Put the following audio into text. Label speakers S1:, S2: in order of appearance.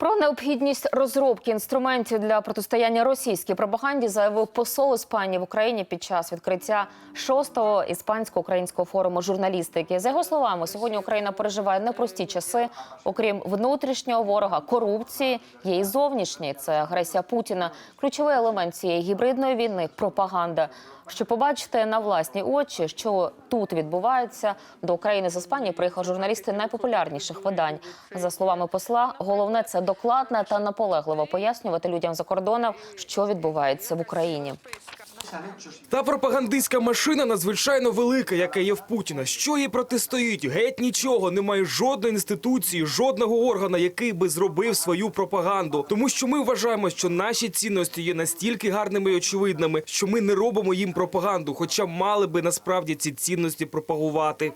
S1: Про необхідність розробки інструментів для протистояння російській пропаганді заявив посол Іспанії в Україні під час відкриття шостого іспансько-українського форуму журналістики. За його словами, сьогодні Україна переживає непрості часи. Окрім внутрішнього ворога, корупції є і зовнішній. Це агресія Путіна. Ключовий елемент цієї гібридної війни пропаганда. Щоб побачити на власні очі, що тут відбувається, до України з Іспанії приїхав журналісти найпопулярніших видань. За словами посла, головне це докладно та наполегливо пояснювати людям за кордоном, що відбувається в Україні.
S2: Та пропагандистська машина надзвичайно велика, яка є в Путіна. Що їй протистоїть? Геть нічого. Немає жодної інституції, жодного органа, який би зробив свою пропаганду. Тому що ми вважаємо, що наші цінності є настільки гарними і очевидними, що ми не робимо їм пропаганду, хоча мали би насправді ці цінності пропагувати.